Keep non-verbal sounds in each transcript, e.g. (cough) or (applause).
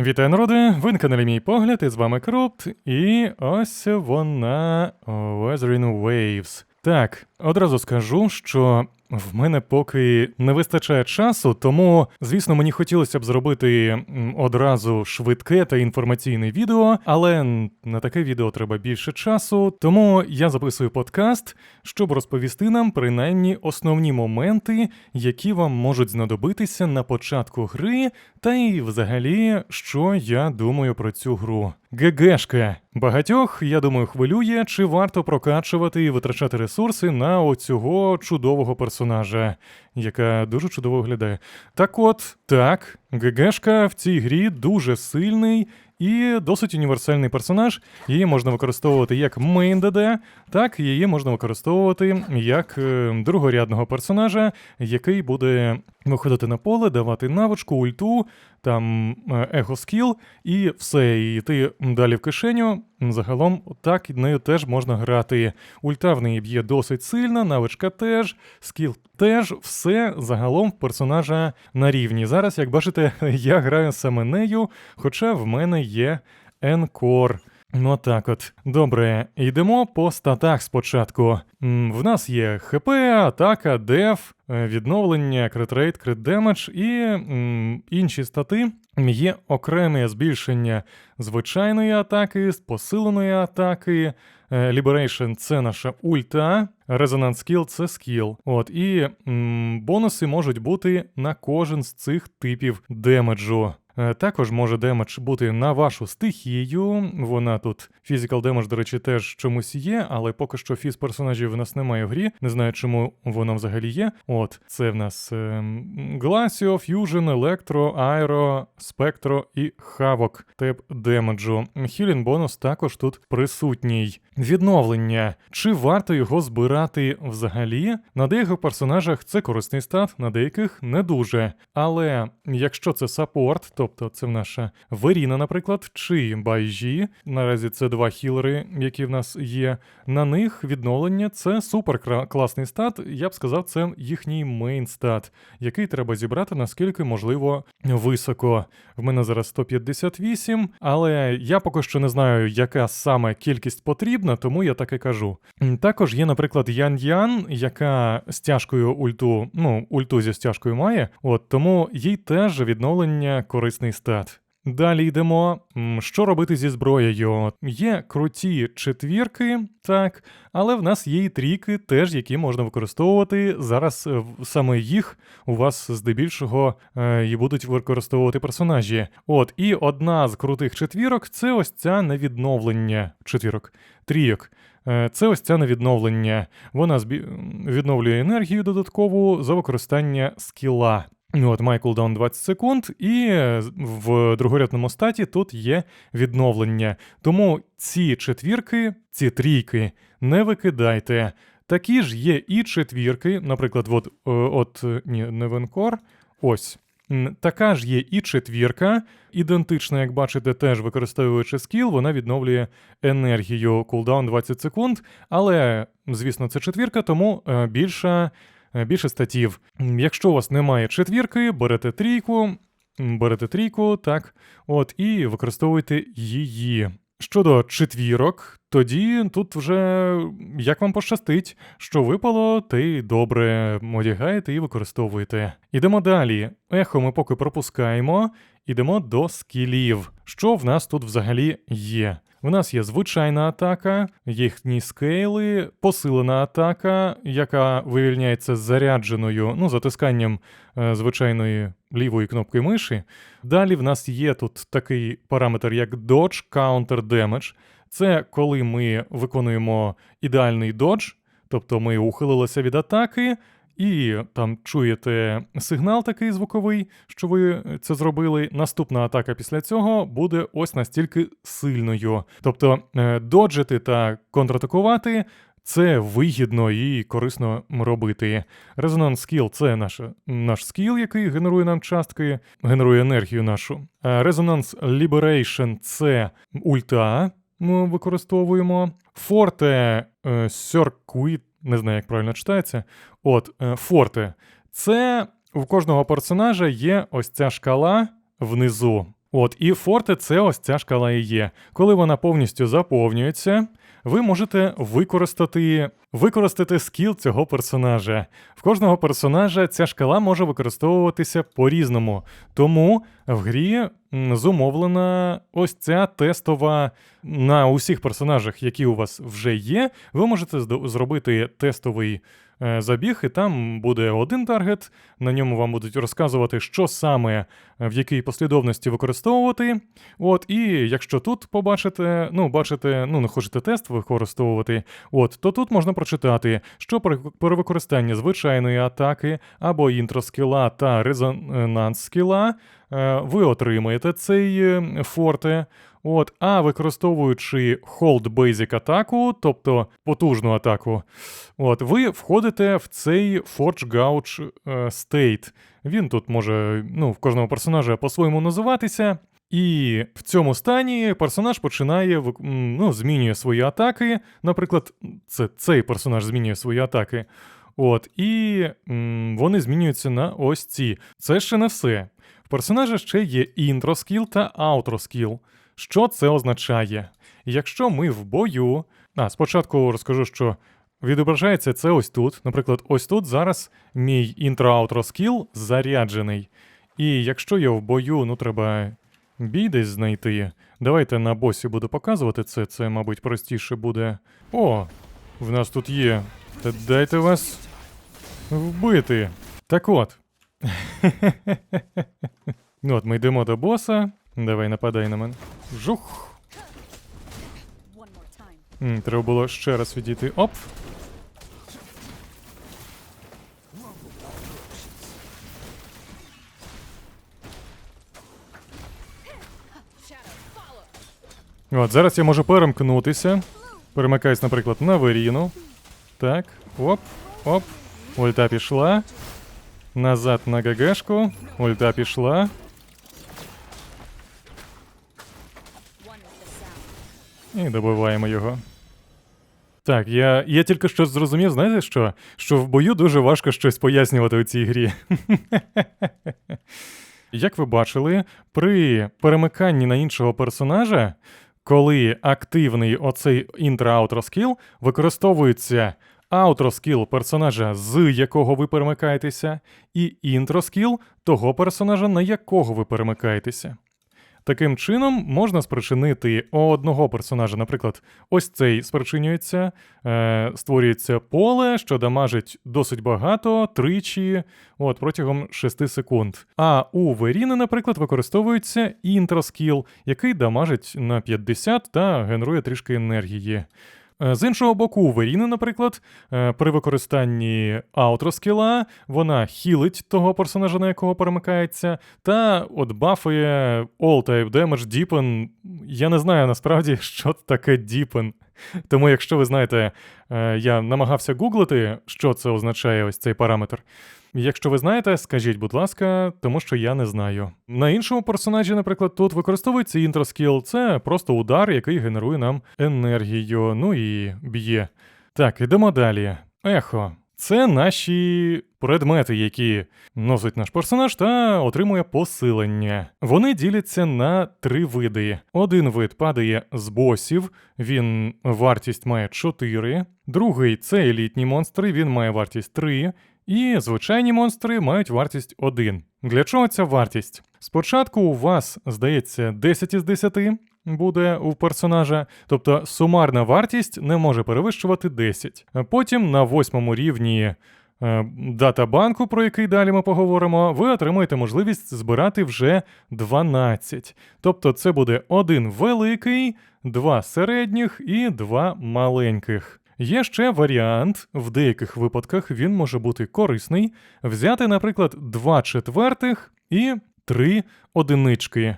Вітаю, народи! Ви на каналі Мій Погляд, і з вами Крупт, і ось вона Weathering Waves. Так, одразу скажу, що в мене поки не вистачає часу, тому, звісно, мені хотілося б зробити одразу швидке та інформаційне відео, але на таке відео треба більше часу. Тому я записую подкаст, щоб розповісти нам принаймні основні моменти, які вам можуть знадобитися на початку гри, та й взагалі, що я думаю про цю гру. ГГшка. Багатьох, я думаю, хвилює, чи варто прокачувати і витрачати ресурси на оцього чудового персонажа, яка дуже чудово виглядає. Так от, так, ГГшка в цій грі дуже сильний і досить універсальний персонаж. Її можна використовувати як мейн ДД, так її можна використовувати як е, другорядного персонажа, який буде виходити на поле, давати навичку, ульту, там е, его-скіл і все, і йти далі в кишеню. Загалом так нею теж можна грати. Ульта в неї б'є досить сильно, навичка теж, скіл теж, все загалом в персонажа на рівні. Зараз, як бачите, (laughs) я граю саме нею, хоча в мене є енкор. Ну так от. Добре, йдемо по статах спочатку. В нас є ХП, атака, деф, е, відновлення, критрейт, крит-демедж і інші стати. Є окреме збільшення звичайної атаки, посиленої атаки. Е, Liberation — це наша ульта, Resonance Skill — це скіл. От, і м, бонуси можуть бути на кожен з цих типів демеджу. Е, Також може демедж бути на вашу стихію. Вона тут Physical Damage, до речі, теж чомусь є, але поки що фіз персонажів в нас немає в грі. Не знаю, чому воно взагалі є. От, це в нас Glacio, Fusion, Electro, Aero, Spectro і Havoc тип демеджу. Healing бонус також тут присутній. Відновлення. Чи варто його збирати взагалі? На деяких персонажах це корисний стат, на деяких не дуже. Але якщо це саппорт, тобто це в наша Веріна, наприклад, чи Байжі, наразі це два хілери, які в нас є. На них відновлення це супер класний стат. Я б сказав, це їхній мейн стат, який треба зібрати наскільки можливо високо. В мене зараз 158, але я поки що не знаю, яка саме кількість потрібна, тому я так і кажу. Також є, наприклад, Ян Ян, яка стяжкою ульту, ну, ульту зі стяжкою має, от тому їй теж відновлення корисний стат. Далі йдемо. Що робити зі зброєю? Є круті четвірки, так, але в нас є і трійки, теж які можна використовувати. Зараз е, саме їх у вас здебільшого е, і будуть використовувати персонажі. От, і одна з крутих четвірок це ось ця на відновлення четвірок, трійок. Е, Це ось ця на відновлення. Вона збі... відновлює енергію додаткову за використання скіла. От має кулдаун 20 секунд, і е, в другорядному статі тут є відновлення. Тому ці четвірки, ці трійки не викидайте. Такі ж є і четвірки, наприклад, от, е, от е, ні, не Венкор, ось. Така ж є і четвірка, ідентична, як бачите, теж використовуючи скіл, вона відновлює енергію кулдаун 20 секунд, але, звісно, це четвірка, тому більша, більше статів. Якщо у вас немає четвірки, берете трійку, берете трійку, так, от, і використовуйте її. Щодо четвірок, тоді тут вже як вам пощастить, що випало, й добре одягаєте і використовуєте. Ідемо далі. Ехо ми поки пропускаємо, ідемо до скілів. Що в нас тут взагалі є? В нас є звичайна атака, їхні скейли, посилена атака, яка вивільняється зарядженою, ну, затисканням е, звичайної лівої кнопки миші. Далі в нас є тут такий параметр, як Dodge Counter Damage. Це коли ми виконуємо ідеальний додж, тобто ми ухилилися від атаки, і там чуєте сигнал такий звуковий, що ви це зробили. Наступна атака після цього буде ось настільки сильною. Тобто е, доджити та контратакувати. Це вигідно і корисно робити. Resonance Skill — це наш, наш скіл, який генерує нам частки, генерує енергію нашу. Е, Resonance Liberation — це ульта, ми використовуємо. Forte е, Circuit, не знаю, як правильно читається. От, форти. Це у кожного персонажа є ось ця шкала внизу. От, і форти це ось ця шкала і є. Коли вона повністю заповнюється, ви можете використати, використати скіл цього персонажа. В кожного персонажа ця шкала може використовуватися по-різному. Тому в грі зумовлена ось ця тестова на усіх персонажах, які у вас вже є. Ви можете зробити тестовий забіг, і там буде один таргет. На ньому вам будуть розказувати, що саме е, в якій послідовності використовувати. От, і якщо тут побачите, ну, бачите, ну, не хочете тест використовувати, от, то тут можна прочитати, що при, використанні звичайної атаки або інтроскіла та резонанс скіла е, ви отримаєте цей е, форте. От, а використовуючи Hold Basic атаку, тобто потужну атаку, от, ви входите в цей Forge Gouge е, State. Він тут може ну, в кожного персонажа по-своєму називатися. І в цьому стані персонаж починає ну, змінює свої атаки. Наприклад, це цей персонаж змінює свої атаки. От, і м, вони змінюються на ось ці. Це ще не все. Персонажа ще є інтроскіл та аутроскіл. Що це означає? Якщо ми в бою. А, спочатку розкажу, що відображається це ось тут. Наприклад, ось тут зараз мій інтро-аутро скіл заряджений. І якщо я в бою, ну треба бій десь знайти. Давайте на босі буду показувати це, це, мабуть, простіше буде. О, в нас тут є. Дайте вас вбити. Так от. Ну от ми йдемо до боса. Давай нападай на мене. Жух. М, треба було ще раз відійти. Оп. От, зараз я можу перемкнутися. Перемикаюсь, наприклад, на Веріну. Так, оп, оп. Ульта пішла. Назад на ГГшку. Ульта пішла. І добиваємо його. Так, я, я тільки що зрозумів, знаєте що? Що в бою дуже важко щось пояснювати у цій грі. (laughs) Як ви бачили, при перемиканні на іншого персонажа, коли активний оцей інтро-аутро скіл, використовується аутро скіл персонажа, з якого ви перемикаєтеся, і інтро скіл того персонажа, на якого ви перемикаєтеся. Таким чином можна спричинити одного персонажа, наприклад, ось цей спричинюється, е, створюється поле, що дамажить досить багато, тричі, от протягом 6 секунд. А у Веріни, наприклад, використовується інтроскіл, який дамажить на 50 та генерує трішки енергії. Е, З іншого боку, у Веріни, наприклад, е, при використанні аутроскіла вона хілить того персонажа, на якого перемикається, та от бафує All Type Damage Deepen. Я не знаю насправді, (laughs) що таке Deepen. Тому, якщо ви знаєте, е, я намагався гуглити, що це означає ось цей параметр. Якщо ви знаєте, скажіть, будь ласка, тому що я не знаю. На іншому персонажі, наприклад, тут використовується інтроскіл, це просто удар, який генерує нам енергію, ну і б'є. Так, ідемо далі. Ехо. Це наші предмети, які носить наш персонаж та отримує посилення. Вони діляться на три види. Один вид падає з босів, він вартість має 4. Другий це елітні монстри, він має вартість 3. І звичайні монстри мають вартість 1. Для чого ця вартість? Спочатку у вас, здається, 10 із 10 буде у персонажа, тобто сумарна вартість не може перевищувати 10. Потім на восьмому рівні е, датабанку, про який далі ми поговоримо, ви отримаєте можливість збирати вже 12. Тобто це буде один великий, два середніх і два маленьких. Є ще варіант, в деяких випадках він може бути корисний, взяти, наприклад, 2 четвертих і 3 одинички.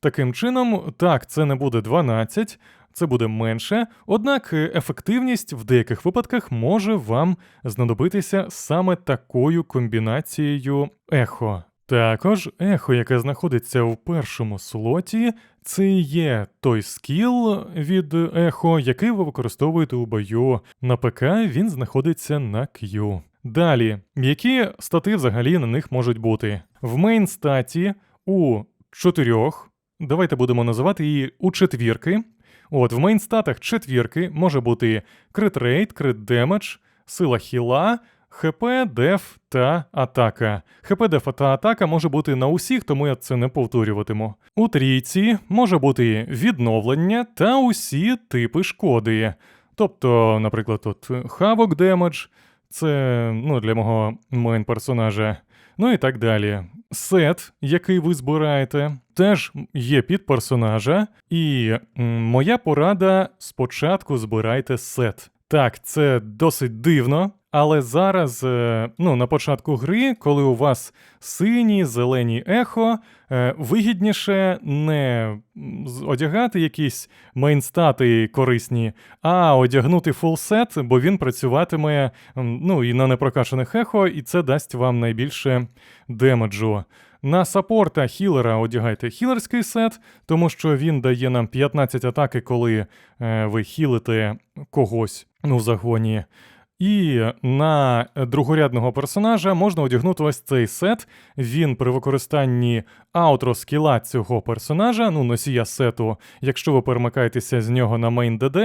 Таким чином, так, це не буде 12, це буде менше, однак е, ефективність в деяких випадках може вам знадобитися саме такою комбінацією ехо. Також ехо, яке знаходиться в першому слоті, це є той скіл від ехо, який ви використовуєте у бою. На ПК він знаходиться на Q. Далі, які стати взагалі на них можуть бути? В мейн статі у чотирьох давайте будемо називати її у четвірки. От, в мейнстатах четвірки може бути крит рейд, крит демедж, сила хіла, ХП, деф та атака. ХП, деф та атака може бути на усіх, тому я це не повторюватиму. У трійці може бути відновлення та усі типи шкоди. Тобто, наприклад, тут хавок демедж, це ну, для мого мейн персонажа. Ну і так далі. Сет, який ви збираєте, теж є під персонажа. І моя порада спочатку збирайте сет. Так, це досить дивно, але зараз, е, ну, на початку гри, коли у вас сині, зелені ехо, е, вигідніше не одягати якісь мейнстати корисні, а одягнути фулсет, бо він працюватиме ну, і на непрокачаних ехо, і це дасть вам найбільше демеджу. На саппорта хілера одягайте хілерський сет, тому що він дає нам 15 атаки, коли е, ви хілите когось у загоні. І на другорядного персонажа можна одягнути ось цей сет. Він при використанні аутро скіла цього персонажа, ну носія сету, якщо ви перемикаєтеся з нього на мейн ДД,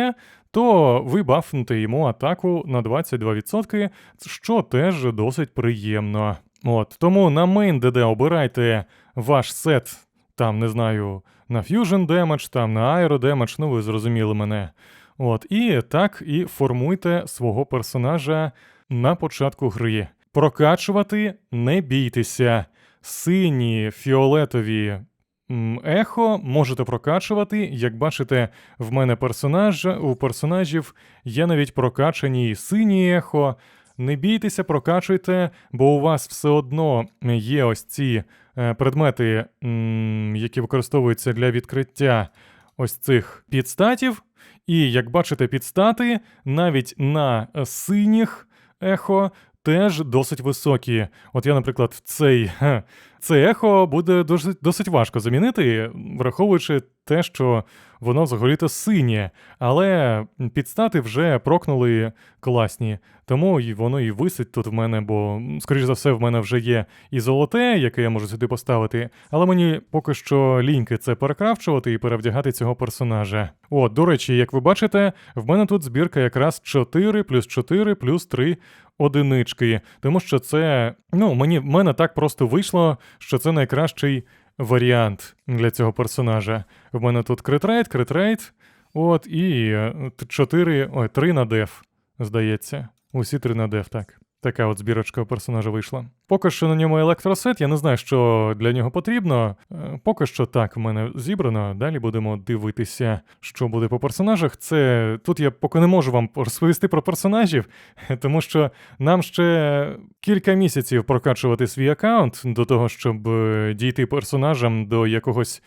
то ви бафнете йому атаку на 22%, що теж досить приємно. От тому на мейн ДД обирайте ваш сет, там не знаю, на Fusion Damage, там на Aero Damage, ну ви зрозуміли мене. От, і так і формуйте свого персонажа на початку гри. Прокачувати не бійтеся. Сині, фіолетові ехо можете прокачувати. Як бачите, в мене персонаж, у персонажів є навіть прокачані сині ехо. Не бійтеся, прокачуйте, бо у вас все одно є ось ці е, предмети, які використовуються для відкриття ось цих підстатів. І як бачите, підстати навіть на синіх ехо теж досить високі. От я, наприклад, в цей, це ехо буде досить, досить важко замінити, враховуючи те, що воно взагалі-то синє, але підстати вже прокнули класні. Тому воно і висить тут в мене, бо, скоріш за все, в мене вже є і золоте, яке я можу сюди поставити, але мені поки що ліньки це перекрафчувати і перевдягати цього персонажа. О, до речі, як ви бачите, в мене тут збірка якраз 4 плюс 4 плюс 3 одинички, тому що це, ну, мені в мене так просто вийшло, що це найкращий варіант для цього персонажа. В мене тут критрейт, критрейт, от, і 4, ой, 3 на деф, здається. Усі 3 на деф, так. Така от збірочка персонажа вийшла. Поки що на ньому електросет, я не знаю, що для нього потрібно. Е, Поки що так в мене зібрано. Далі будемо дивитися, що буде по персонажах. Це тут я поки не можу вам розповісти про персонажів, (laughs) тому що нам ще кілька місяців прокачувати свій аккаунт до того, щоб е, дійти персонажам до якогось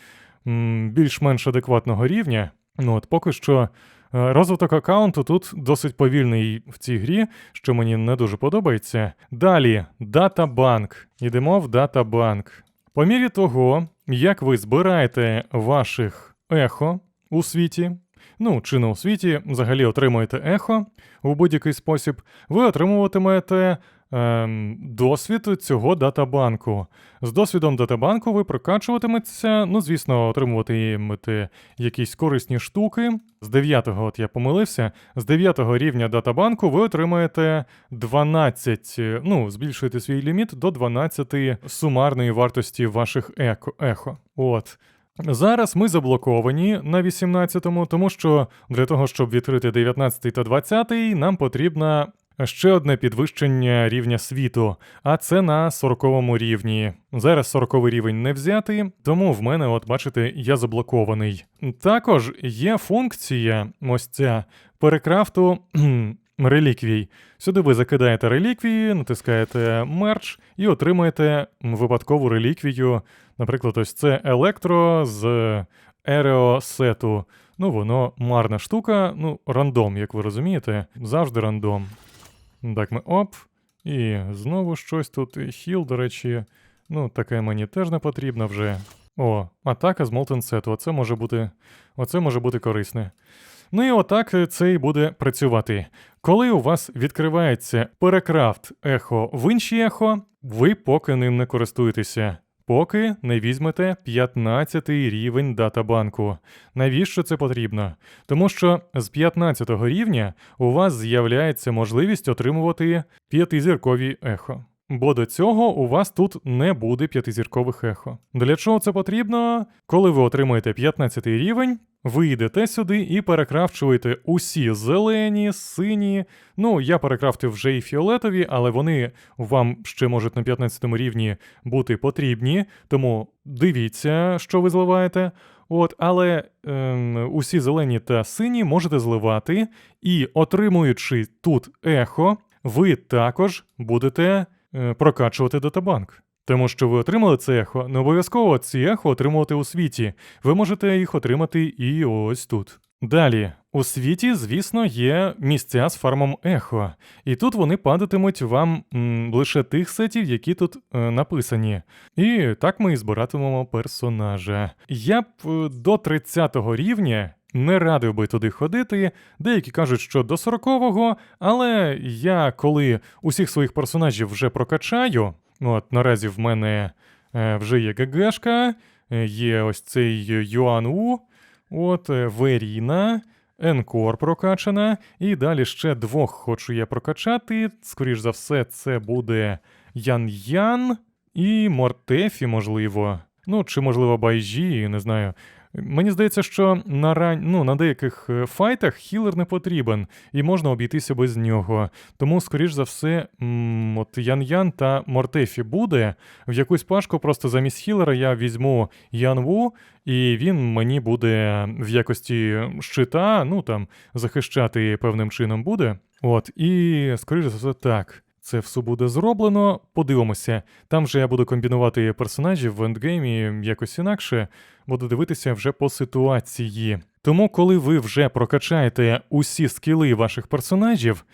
більш-менш адекватного рівня. Ну от поки що. Е, Розвиток аккаунту тут досить повільний в цій грі, що мені не дуже подобається. Далі, датабанк. Йдемо в датабанк. По мірі того, як ви збираєте ваших ехо у світі, ну чи не у світі, взагалі отримуєте ехо у будь-який спосіб, ви отримуватимете ем, досвід цього датабанку. З досвідом датабанку ви прокачуватиметеся, ну, звісно, отримуватимете якісь корисні штуки. З 9-го, от я помилився, з 9-го рівня датабанку ви отримаєте 12, е, ну, збільшуєте свій ліміт до 12 сумарної вартості ваших еко, ехо. От. Зараз ми заблоковані на 18-му, тому що для того, щоб відкрити 19 та 20, нам потрібно ще одне підвищення рівня світу, а це на 40 рівні. Зараз 40 рівень не взятий, тому в мене, от бачите, я заблокований. Також є функція, ось ця перекрафту (clears throat) реліквій. Сюди ви закидаєте реліквії, натискаєте мерч і отримаєте випадкову реліквію. Наприклад, ось це електро з Ереосету. Ну, воно марна штука, ну, рандом, як ви розумієте, завжди рандом. Так, ми оп. І знову щось тут. Хіл, до речі, ну, таке мені теж не потрібно вже. О, атака з Set. Оце може бути, оце може бути корисне. Ну і отак це і буде працювати. Коли у вас відкривається перекрафт ехо в інші ехо, ви поки ним не користуєтеся. Поки не візьмете 15 рівень датабанку. Навіщо це потрібно? Тому що з 15 рівня у вас з'являється можливість отримувати п'ятизіркові ехо. Бо до цього у вас тут не буде п'ятизіркових ехо. Для чого це потрібно? Коли ви отримаєте 15 рівень, ви йдете сюди і перекрафчуєте усі зелені, сині. Ну, я перекрафтив вже і фіолетові, але вони вам ще можуть на 15 рівні бути потрібні. Тому дивіться, що ви зливаєте. От, але ем, усі зелені та сині можете зливати, і отримуючи тут ехо, ви також будете е, прокачувати датабанк. Тому що ви отримали це ехо, не обов'язково ці ехо отримувати у світі. Ви можете їх отримати і ось тут. Далі, у світі, звісно, є місця з фармом ехо, і тут вони падатимуть вам м, лише тих сетів, які тут е, написані. І так ми і збиратимемо персонажа. Я б е, до 30 рівня не радив би туди ходити. Деякі кажуть, що до 40-го, але я коли усіх своїх персонажів вже прокачаю, от наразі в мене е, вже є ГГшка, е, є ось цей Юан У, от е, Веріна. Енкор прокачана, і далі ще двох хочу я прокачати. Скоріш за все, це буде Ян-Ян і Мортефі, можливо. Ну, чи, можливо, Байжі, не знаю. Мені здається, що на ран... ну, на деяких е, файтах хілер не потрібен, і можна обійтися без нього. Тому, скоріш за все, м- от Ян-Ян та Мортефі буде. В якусь пашку просто замість хілера я візьму Ян-Ву, і він мені буде в якості щита, ну там, захищати певним чином буде. От, і скоріш за все так. Це все буде зроблено. Подивимося. Там же я буду комбінувати персонажів в ендгеймі якось інакше. Буду дивитися вже по ситуації. Тому, коли ви вже прокачаєте усі скіли ваших персонажів,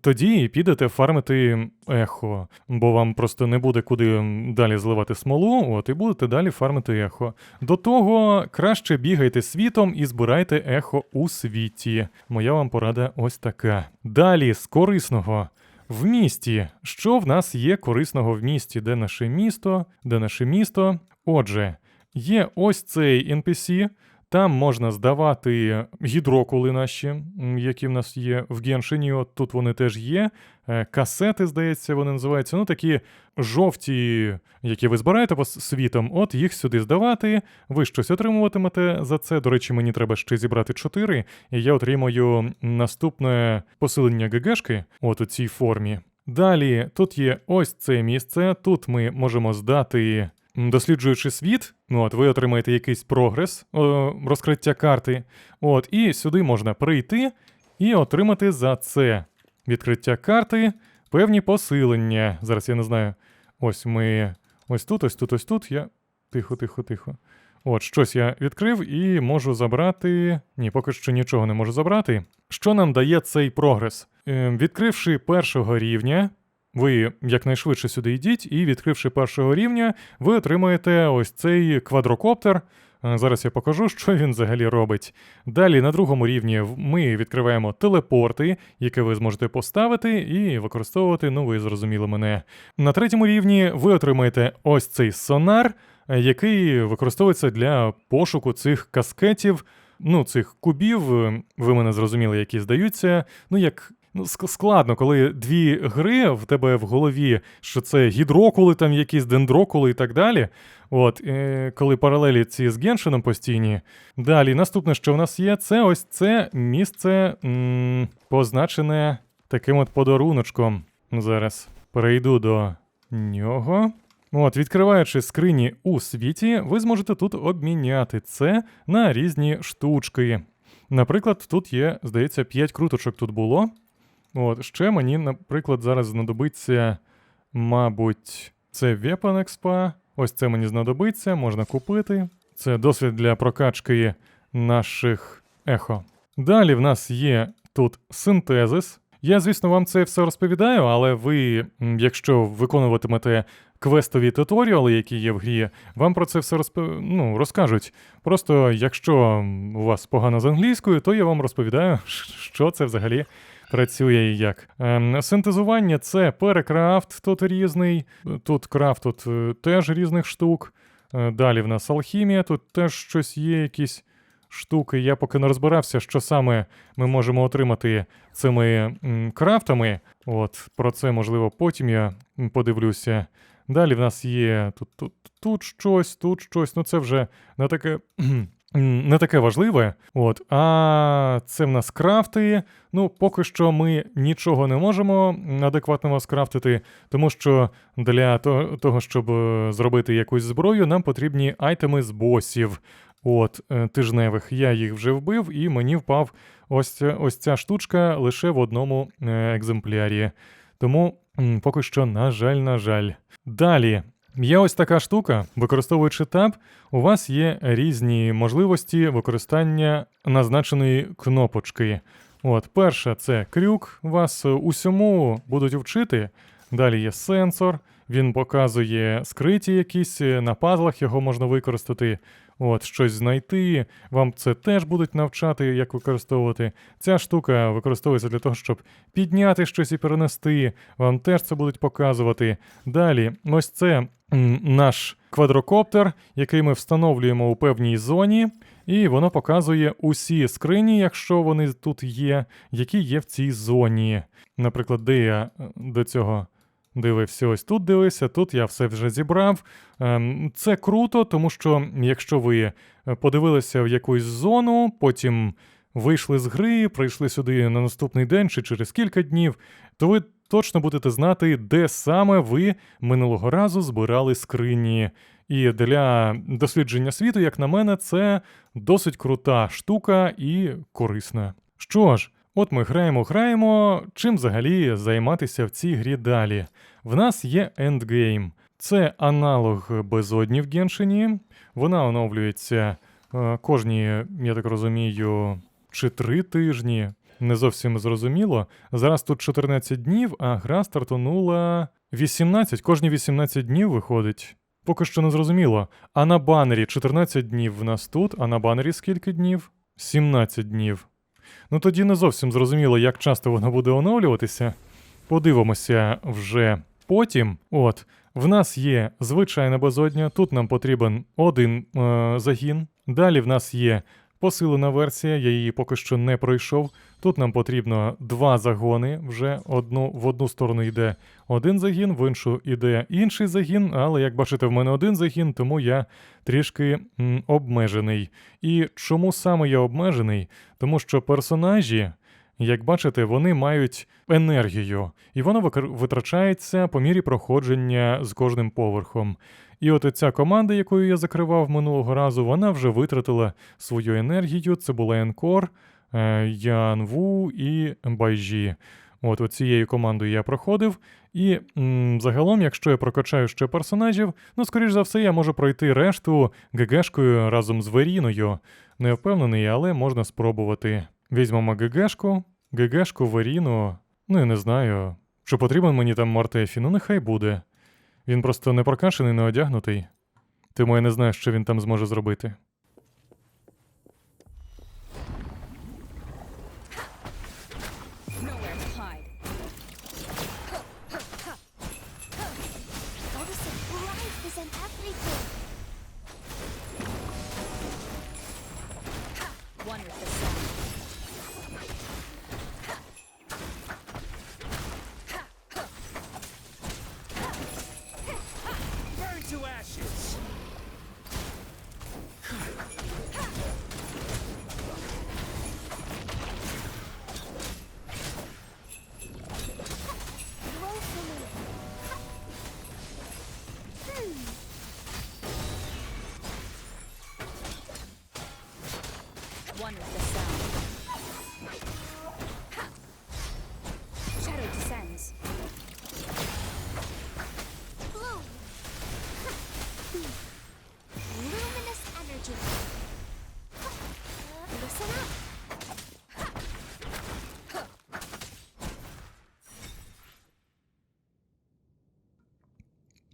тоді підете фармити ехо, бо вам просто не буде куди далі зливати смолу, от і будете далі фармити ехо. До того краще бігайте світом і збирайте ехо у світі. Моя вам порада ось така. Далі з корисного. В місті. Що в нас є корисного в місті? Де наше місто? Де наше місто? Отже, є ось цей NPC. Там можна здавати гідрокули наші, які в нас є в Геншині. От тут вони теж є. Е, Касети, здається, вони називаються. Ну, такі жовті, які ви збираєте по світом. От їх сюди здавати. Ви щось отримуватимете за це. До речі, мені треба ще зібрати 4, і я отримаю наступне посилення ГГшки, от у цій формі. Далі тут є ось це місце. Тут ми можемо здати. Досліджуючи світ, ну от ви отримаєте якийсь прогрес, о, розкриття карти. От, і сюди можна прийти і отримати за це відкриття карти певні посилення. Зараз я не знаю. Ось ми. Ось тут, ось тут, ось тут. Я. Тихо, тихо, тихо. От, щось я відкрив і можу забрати. Ні, поки що нічого не можу забрати. Що нам дає цей прогрес? Ем, відкривши першого рівня, ви якнайшвидше сюди йдіть, і відкривши першого рівня, ви отримаєте ось цей квадрокоптер. Е, Зараз я покажу, (laughs) що він взагалі робить. Далі на другому рівні ми відкриваємо телепорти, які ви зможете поставити і використовувати. Ну, ви зрозуміли мене. На третьому рівні ви отримаєте ось цей сонар, е, який використовується для пошуку цих каскетів, ну, цих кубів. е, Ви мене зрозуміли, які здаються. Ну, як. Ну, ск- складно, коли дві гри в тебе в голові, що це гідрокули, там якісь дендрокули і так далі. От, е, коли паралелі ці з Геншином постійні. Далі, наступне, що в нас є, це ось це місце м, позначене таким от подаруночком. Зараз перейду до нього. От, відкриваючи скрині у світі, ви зможете тут обміняти це на різні штучки. Наприклад, тут є, здається, 5 круточок тут було. От, ще мені, наприклад, зараз знадобиться, мабуть, це Weapon Expa. Ось це мені знадобиться, можна купити. Це досвід для прокачки наших ехо. Далі в нас є тут синтезис. Я, звісно, вам це все розповідаю, але ви, якщо виконуватимете квестові туторіали, які є в грі, вам про це все розп... ну, розкажуть. Просто якщо у вас погано з англійською, то я вам розповідаю, (laughs) що це взагалі працює і як. Ем, синтезування це перекрафт тут різний, тут крафт тут е, теж різних штук. Е, Далі в нас алхімія, тут теж щось є, якісь штуки. Я поки не розбирався, що саме ми можемо отримати цими крафтами. От, про це, можливо, потім я подивлюся. Далі в нас є тут, тут, тут щось, тут щось. Ну це вже не таке. Не таке важливе, от, а це в нас крафти. Ну, поки що ми нічого не можемо адекватного скрафтити, тому що для того, щоб е, зробити якусь зброю, нам потрібні айтеми з босів. От, е, тижневих. Я їх вже вбив, і мені впав ось, ось ця штучка лише в одному е, екземплярі. Тому поки що, на жаль, на жаль. Далі. Є ось така штука, використовуючи таб, у вас є різні можливості використання назначеної кнопочки. От, перша це крюк, вас усьому будуть вчити. Далі є сенсор, він показує скриті якісь на пазлах, його можна використати. От, щось знайти, вам це теж будуть навчати, як використовувати. Ця штука використовується для того, щоб підняти щось і перенести. Вам теж це будуть показувати. Далі, ось це наш квадрокоптер, який ми встановлюємо у певній зоні, і воно показує усі скрині, якщо вони тут є, які є в цій зоні. Наприклад, де я е, до цього дивився, ось тут дивився, тут я все вже зібрав. Ем, Це круто, тому що якщо ви е, подивилися в якусь зону, потім вийшли з гри, прийшли сюди на наступний день чи через кілька днів, то ви точно будете знати, де саме ви минулого разу збирали скрині. І для дослідження світу, як на мене, це досить крута штука і корисна. Що ж, от ми граємо, граємо. Чим взагалі займатися в цій грі далі? В нас є ендгейм. Це аналог безодні в Геншині. Вона оновлюється е, кожні, я так розумію, чи три тижні. Не зовсім зрозуміло. Зараз тут 14 днів, а гра стартанула 18. Кожні 18 днів виходить. Поки що не зрозуміло. А на банері 14 днів в нас тут, а на банері скільки днів? 17 днів. Ну тоді не зовсім зрозуміло, як часто вона буде оновлюватися. Подивимося вже потім. От, в нас є звичайна безодня, тут нам потрібен один е, загін. Далі в нас є посилена версія, я її поки що не пройшов. Тут нам потрібно два загони. Вже одну, в одну сторону йде один загін, в іншу йде інший загін, але як бачите, в мене один загін, тому я трішки м, обмежений. І чому саме я обмежений? Тому що персонажі, як бачите, вони мають енергію, і вона витрачається по мірі проходження з кожним поверхом. І от ця команда, якою я закривав минулого разу, вона вже витратила свою енергію. Це була Енкор, е, Ян Ву і Байжі. От оцією командою я проходив. І м, загалом, якщо я прокачаю ще персонажів, ну, скоріш за все, я можу пройти решту ГГшкою разом з Веріною. Не впевнений, але можна спробувати. Візьмемо ГГшку, ГГшку, Варіну, Ну, я не знаю. Чи потрібен мені там Мартефі? Ну, нехай буде. Він просто не прокашений, не одягнутий. Тому я не знаю, що він там зможе зробити.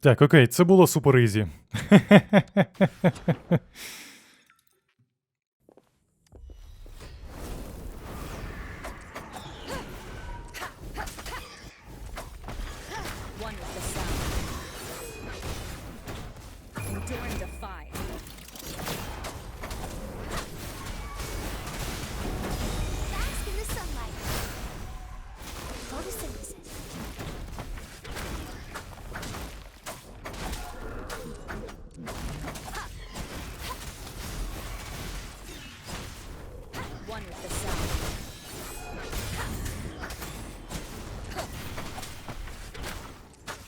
Так, окей, це було супер (laughs) One with the sound.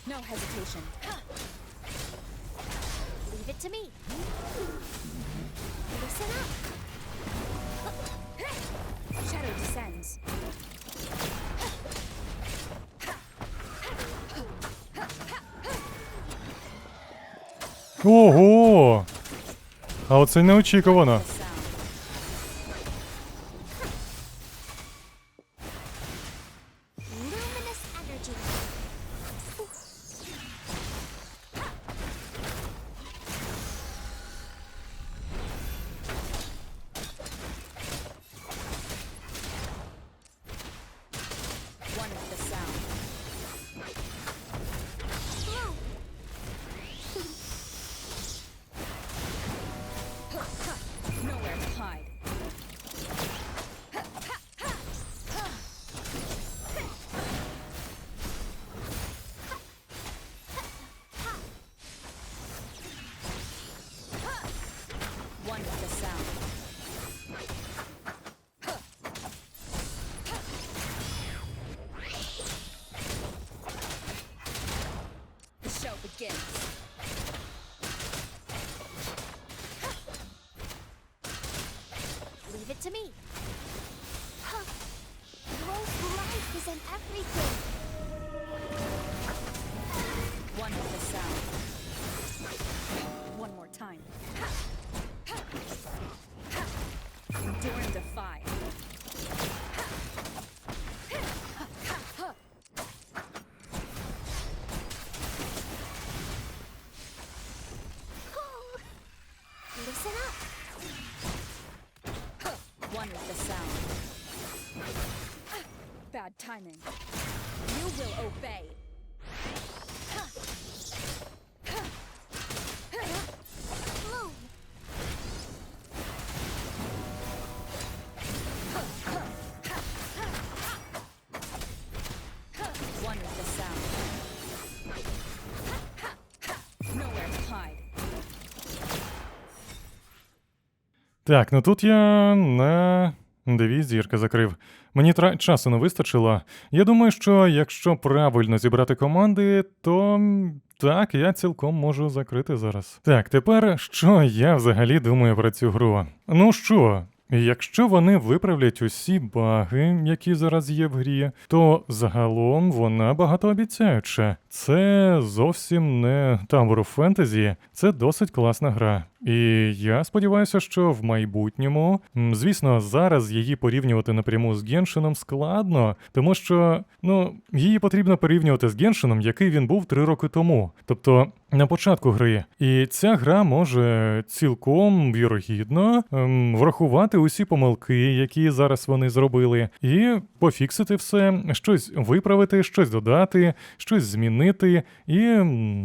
No hesitation. Leave it to me. Listen up. Shadow descends. Ого! А оце неочікувано. Timing. You will obey. Так, ну тут я на дві зірки закрив. Мені тра... часу не вистачило. Я думаю, що якщо правильно зібрати команди, то так, я цілком можу закрити зараз. Так, тепер що я взагалі думаю про цю гру? Ну що? Якщо вони виправлять усі баги, які зараз є в грі, то загалом вона багатообіцяюча. Це зовсім не of Fantasy, це досить класна гра. І я сподіваюся, що в майбутньому, звісно, зараз її порівнювати напряму з Геншином складно, тому що ну її потрібно порівнювати з Геншином, який він був три роки тому, тобто на початку гри. І ця гра може цілком вірогідно ем, врахувати усі помилки, які зараз вони зробили, і пофіксити все, щось виправити, щось додати, щось змінити. І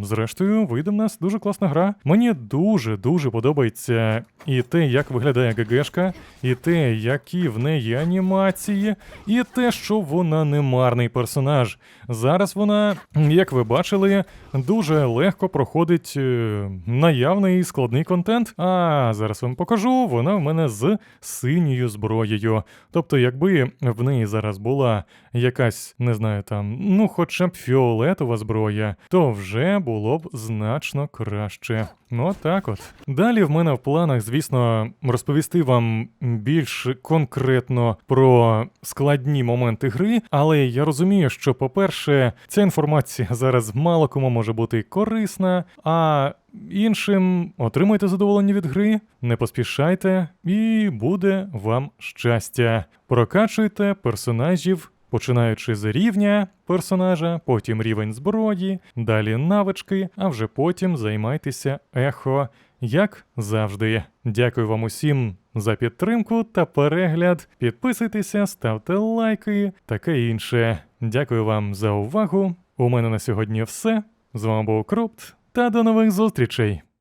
зрештою вийде в нас дуже класна гра. Мені дуже дуже подобається і те, як виглядає ГГшка, і те, які в неї анімації, і те, що вона не марний персонаж. Зараз вона, як ви бачили, дуже легко проходить е, наявний складний контент. А зараз вам покажу, вона в мене з синьою зброєю. Тобто, якби в неї зараз була якась, не знаю, там, ну хоча б фіолетова зброя, то вже було б значно краще. Ну, так от. Далі в мене в планах, звісно, розповісти вам більш конкретно про складні моменти гри, але я розумію, що, по-перше, ця інформація (laughs) зараз мало кому може бути корисна, а іншим отримайте задоволення від гри, не поспішайте, і буде вам щастя. Прокачуйте персонажів. Починаючи з рівня персонажа, потім рівень зброї, далі навички, а вже потім займайтеся ехо, як завжди. Дякую вам усім за підтримку та перегляд. Підписуйтеся, ставте лайки, таке інше. Дякую вам за увагу. У мене на сьогодні все. З вами був Крупт, та до нових зустрічей!